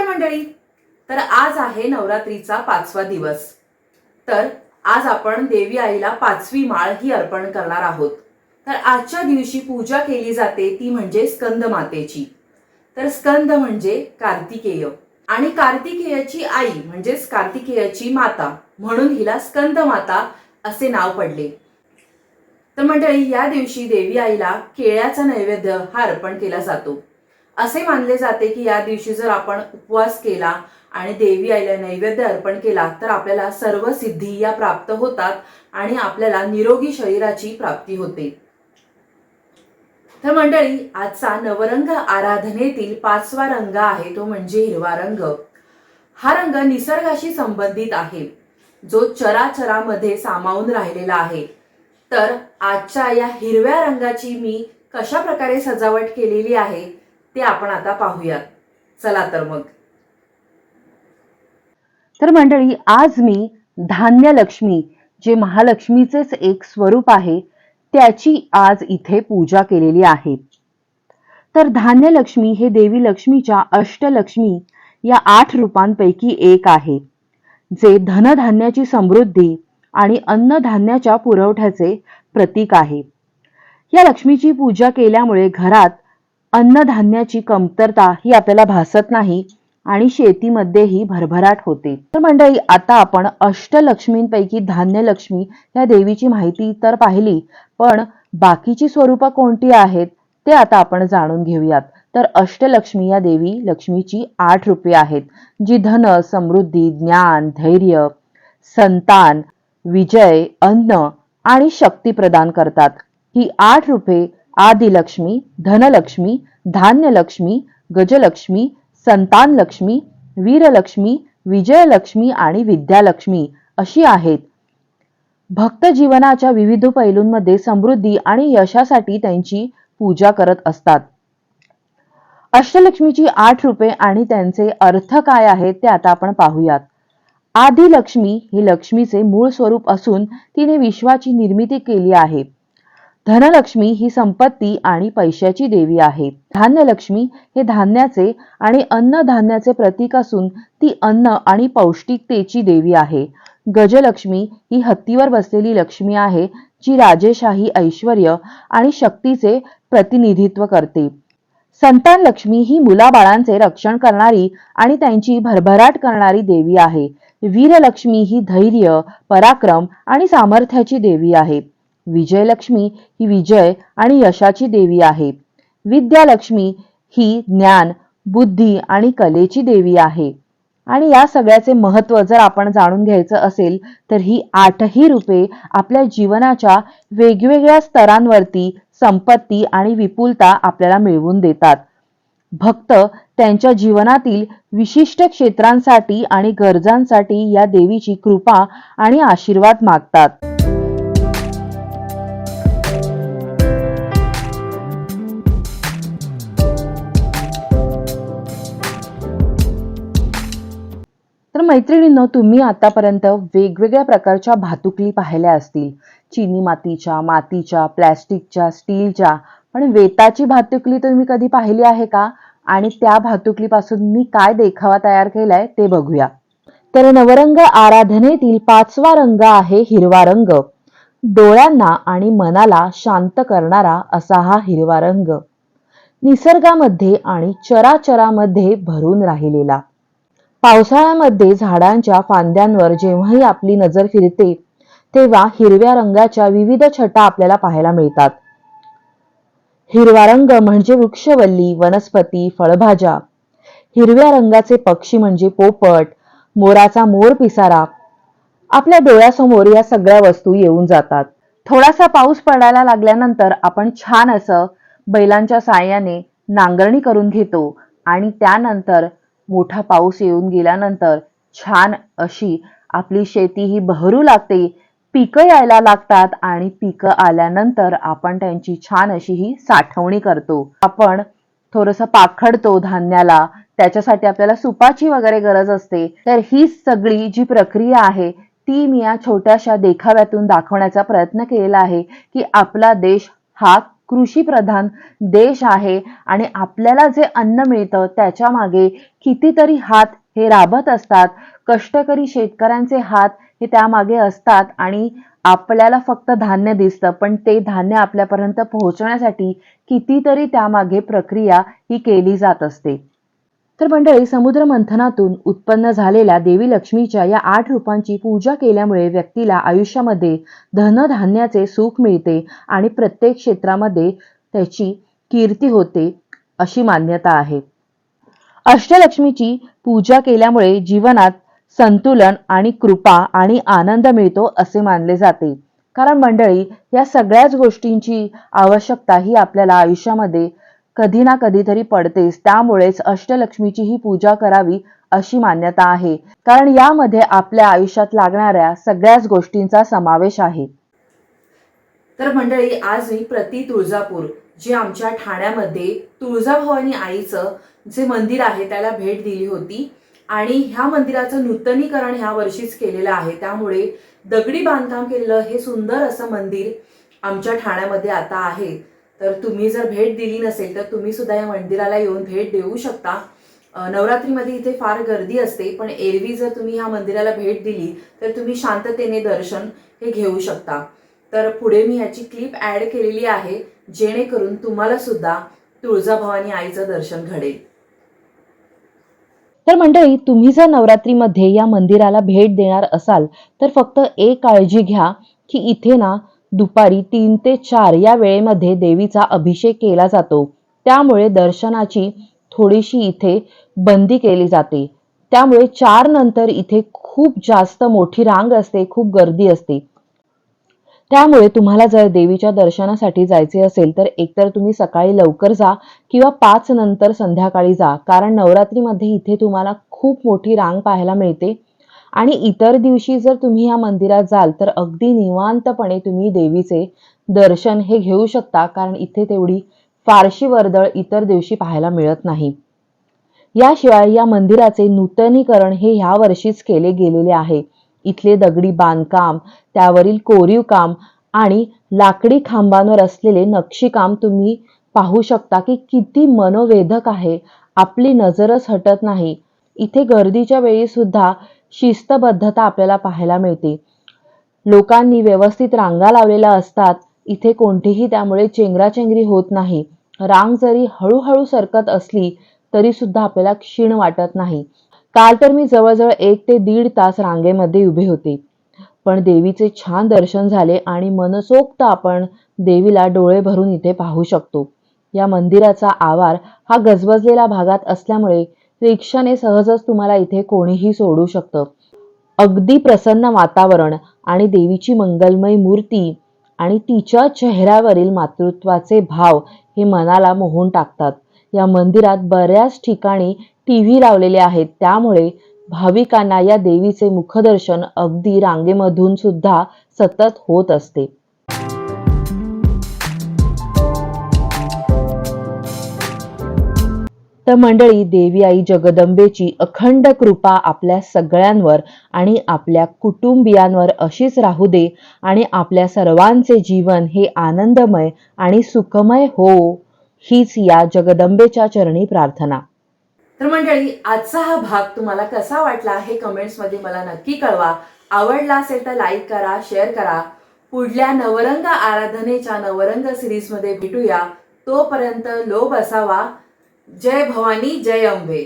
नमस्कार मंडळी. तर आज आहे नवरात्रीचा पाचवा दिवस. तर आज आपण देवी आईला पाचवी माळ ही अर्पण करणार आहोत. तर आजच्या दिवशी पूजा केली जाते ती म्हणजे स्कंद मातेची. तर स्कंद म्हणजे कार्तिकेय. आणि कार्तिकेयाची आई म्हणजेच कार्तिकेयाची माता म्हणून हिला स्कंद माता असे नाव पडले. तर मंडळी या दिवशी देवी आईला केळ्याचा नैवेद्य हा अर्पण केला जातो. असे मानले जाते की या दिवशी जर आपण उपवास केला आणि देवी आईला नैवेद्य अर्पण केला तर आपल्याला सर्व सिद्धी या प्राप्त होतात आणि आपल्याला निरोगी शरीराची प्राप्ती होते. तर मंडळी आजचा नवरंग आराधनेतील पाचवा रंग आहे तो म्हणजे हिरवा रंग. हा रंग निसर्गाशी संबंधित आहे. जो चराचरामध्ये सामावून राहिलेला आहे. तर आजच्या या हिरव्या रंगाची मी कशा प्रकारे सजावट केलेली आहे ते आपण आता पाहूयात. चला तर मग. तर मंडळी आज मी धान्य लक्ष्मी जे महालक्ष्मीचेच एक स्वरूप आहे त्याची आज इथे पूजा केलेली आहे. तर धान्य लक्ष्मी हे देवी लक्ष्मीच्या अष्टलक्ष्मी या आठ रूपांपैकी एक आहे जे धनधान्याची समृद्धी आणि अन्नधान्याच्या पुरवठ्याचे प्रतीक आहे. या लक्ष्मीची पूजा केल्यामुळे घरात अन्नधान्याची कमतरता ही आपल्याला भासत नाही आणि शेतीमध्येही भरभराट होते. तर मंडळी आता आपण अष्टलक्ष्मींपैकी धान्यलक्ष्मी या देवीची माहिती तर पाहिली पण बाकीची स्वरूपं कोणती आहेत ते आता आपण जाणून घेऊयात. तर अष्टलक्ष्मी या देवी लक्ष्मीची आठ रूपे आहेत. जी धन समृद्धी ज्ञान धैर्य संतान विजय अन्न आणि शक्ती प्रदान करतात. ही आठ रूपे आदिलक्ष्मी धनलक्ष्मी धान्यलक्ष्मी गजलक्ष्मी संतानलक्ष्मी वीरलक्ष्मी विजयलक्ष्मी आणि विद्यालक्ष्मी अशी आहेत. भक्त जीवनाच्या विविध पैलूंमध्ये समृद्धी आणि यशासाठी त्यांची पूजा करत असतात. अष्टलक्ष्मीची आठ रूपे आणि त्यांचे अर्थ काय आहेत ते आता आपण पाहूयात. आदिलक्ष्मी ही लक्ष्मीचे मूळ स्वरूप असून तिने विश्वाची निर्मिती केली आहे. धनलक्ष्मी ही संपत्ती आणि पैशाची देवी आहे. धान्यलक्ष्मी हे धान्याचे आणि अन्नधान्याचे प्रतीक असून ती अन्न आणि पौष्टिकतेची देवी आहे. गजलक्ष्मी ही हत्तीवर बसलेली लक्ष्मी आहे जी राजेशाही ऐश्वर आणि शक्तीचे प्रतिनिधित्व करते. संतान लक्ष्मी ही मुलाबाळांचे रक्षण करणारी आणि त्यांची भरभराट करणारी देवी आहे. वीरलक्ष्मी ही धैर्य पराक्रम आणि सामर्थ्याची देवी आहे. विजयलक्ष्मी ही विजय आणि यशाची देवी आहे. विद्यालक्ष्मी ही ज्ञान बुद्धी आणि कलेची देवी आहे. आणि या सगळ्याचे महत्त्व जर आपण जाणून घ्यायचं असेल तर ही आठही रूपे आपल्या जीवनाच्या वेगवेगळ्या स्तरांवरती संपत्ती आणि विपुलता आपल्याला मिळवून देतात. भक्त त्यांच्या जीवनातील विशिष्ट क्षेत्रांसाठी आणि गरजांसाठी या देवीची कृपा आणि आशीर्वाद मागतात. मैत्रिणींनो तुम्ही आतापर्यंत वेगवेगळ्या प्रकारच्या भातुकली पाहिल्या असतील. चिनी मातीच्या मातीच्या प्लॅस्टिकच्या स्टीलच्या. पण वेताची भातुकली तुम्ही कधी पाहिली आहे का? आणि त्या भातुकलीपासून मी काय देखावा तयार केलाय ते बघूया. तर नवरंग आराधनेतील पाचवा रंग आहे हिरवा रंग. डोळ्यांना आणि मनाला शांत करणारा असा हा हिरवा रंग. निसर्गामध्ये आणि चराचरामध्ये भरून राहिलेला. पावसाळ्यामध्ये झाडांच्या फांद्यांवर जेव्हाही आपली नजर फिरते तेव्हा हिरव्या रंगाच्या विविध छटा आपल्याला पाहायला मिळतात. हिरवा रंग म्हणजे वृक्षवल्ली वनस्पती फळभाज्या. हिरव्या रंगाचे पक्षी म्हणजे पोपट मोराचा मोर पिसारा. आपल्या डोळ्यासमोर या सगळ्या वस्तू येऊन जातात. थोडासा पाऊस पडायला लागल्यानंतर आपण छान असं बैलांच्या साह्याने नांगरणी करून घेतो आणि त्यानंतर मोठा पाऊस येऊन गेल्यानंतर छान अशी आपली शेती ही बहरू लागते. पिकं यायला लागतात आणि पिकं आल्यानंतर आपण त्यांची छान अशी ही साठवणी करतो. आपण थोडंसं पाखडतो धान्याला त्याच्यासाठी आपल्याला सुपाची वगैरे गरज असते. तर ही सगळी जी प्रक्रिया आहे ती मी या छोट्याशा देखाव्यातून दाखवण्याचा प्रयत्न केलेला आहे की आपला देश हा कृषीप्रधान देश आहे आणि आपल्याला जे अन्न मिळतं त्याच्यामागे कितीतरी हात हे राबत असतात. कष्टकरी शेतकऱ्यांचे हात हे त्यामागे असतात आणि आपल्याला फक्त धान्य दिसतं. पण ते धान्य आपल्यापर्यंत पोहोचण्यासाठी कितीतरी त्यामागे प्रक्रिया ही केली जात असते. तर मंडळी समुद्र मंथनातून उत्पन्न झालेल्या देवी लक्ष्मीच्या या आठ रूपांची पूजा केल्यामुळे व्यक्तीला आयुष्यामध्ये धनधान्याचे सुख मिळते आणि प्रत्येक क्षेत्रामध्ये त्याची कीर्ती होते अशी मान्यता आहे. अष्टलक्ष्मीची पूजा केल्यामुळे जीवनात संतुलन आणि कृपा आणि आनंद मिळतो असे मानले जाते. कारण मंडळी या सगळ्याच गोष्टींची आवश्यकता ही आपल्याला आयुष्यामध्ये कधी ना कधीतरी पडतेच त्यामुळेच अष्टलक्ष्मीची ही पूजा करावी अशी मान्यता आहे. कारण यामध्ये आपल्या आयुष्यात लागणाऱ्या सगळ्याच गोष्टींचा समावेश आहे. तर मंडळी आज मी प्रति तुळजापूर जे आमच्या ठाण्यामध्ये तुळजाभवानी आईचं जे मंदिर आहे त्याला भेट दिली होती. आणि ह्या मंदिराचं नूतनीकरण ह्या वर्षीच केलेलं आहे. त्यामुळे दगडी बांधकाम केलेलं हे सुंदर असं मंदिर आमच्या ठाण्यामध्ये आता आहे. तर तुम्ही जर भेट दिली नसेल तर तुम्ही सुद्धा या मंदिराला येऊन भेट देऊ शकता. नवरात्रीमध्ये इथे फार गर्दी असते पण एरवी जर तुम्ही ह्या मंदिराला भेट दिली तर तुम्ही शांततेने दर्शन हे घेऊ शकता. तर पुढे मी ह्याची क्लिप ऍड केलेली आहे जेणेकरून तुम्हाला सुद्धा तुळजाभवानी आईचं दर्शन घडेल. तर मंडळी तुम्ही जर नवरात्रीमध्ये या मंदिराला भेट देणार असाल तर फक्त एक काळजी घ्या की इथे ना दुपारी तीन ते चार या वेळेमध्ये देवीचा अभिषेक केला जातो. त्यामुळे दर्शनाची थोडीशी इथे बंदी केली जाते. त्यामुळे चार नंतर इथे खूप जास्त मोठी रांग असते खूप गर्दी असते. त्यामुळे तुम्हाला जर देवीच्या दर्शनासाठी जायचे असेल तर एकतर तुम्ही सकाळी लवकर जा किंवा पाच नंतर संध्याकाळी जा. कारण नवरात्रीमध्ये इथे तुम्हाला खूप मोठी रांग पाहायला मिळते. आणि इतर दिवशी जर तुम्ही या मंदिरात जाल तर अगदी निवांतपणे तुम्ही देवीचे दर्शन हे घेऊ शकता कारण इथे तेवढी फारशी वर्दळ इतर दिवशी पाहायला मिळत नाही. याशिवाय या मंदिराचे नूतनीकरण हे ह्या वर्षीच केले गेलेले आहे. इथले दगडी बांधकाम त्यावरील कोरीव काम आणि लाकडी खांबांवर असलेले नक्षीकाम तुम्ही पाहू शकता की किती मनोवेधक आहे. आपली नजरच हटत नाही. इथे गर्दीच्या वेळी सुद्धा शिस्तबद्धता आपल्याला पाहायला मिळते. लोकांनी व्यवस्थित रांगा लावलेल्या असतात. इथे कोणतीही त्यामुळे चेंगराचेंगरी होत नाही. रांग जरी हळूहळू सरकत असली तरी सुद्धा आपल्याला क्षीण वाटत नाही. काल तर मी जवळजवळ एक ते दीड तास रांगेमध्ये उभे होते. पण देवीचे छान दर्शन झाले आणि मनसोक्त आपण देवीला डोळे भरून इथे पाहू शकतो. या मंदिराचा आवार हा गजबजलेल्या भागात असल्यामुळे रिक्षाने सहजच तुम्हाला इथे कोणीही सोडू शकतं. अगदी प्रसन्न वातावरण आणि देवीची मंगलमय मूर्ती आणि तिच्या चेहऱ्यावरील मातृत्वाचे भाव हे मनाला मोहून टाकतात. या मंदिरात बऱ्याच ठिकाणी टी व्ही लावलेले आहेत. त्यामुळे भाविकांना या देवीचे मुखदर्शन अगदी रांगेमधून सुद्धा सतत होत असते. तर मंडळी देवी आई जगदंबेची अखंड कृपा आपल्या सगळ्यांवर आणि आपल्या कुटुंबियांवर अशीच राहू दे आणि आपल्या सर्वांचे जीवन हे आनंदमय आणि सुखमय हो हीच या जगदंबेच्या चरणी प्रार्थना. तर मंडळी आजचा हा भाग तुम्हाला कसा वाटला हे कमेंट्समध्ये मला नक्की कळवा. आवडला असेल तर लाईक करा शेअर करा. पुढल्या नवरंग आराधनेच्या नवरंग सिरीजमध्ये भेटूया. तोपर्यंत लोभ असावा. जय भवानी जय अंबे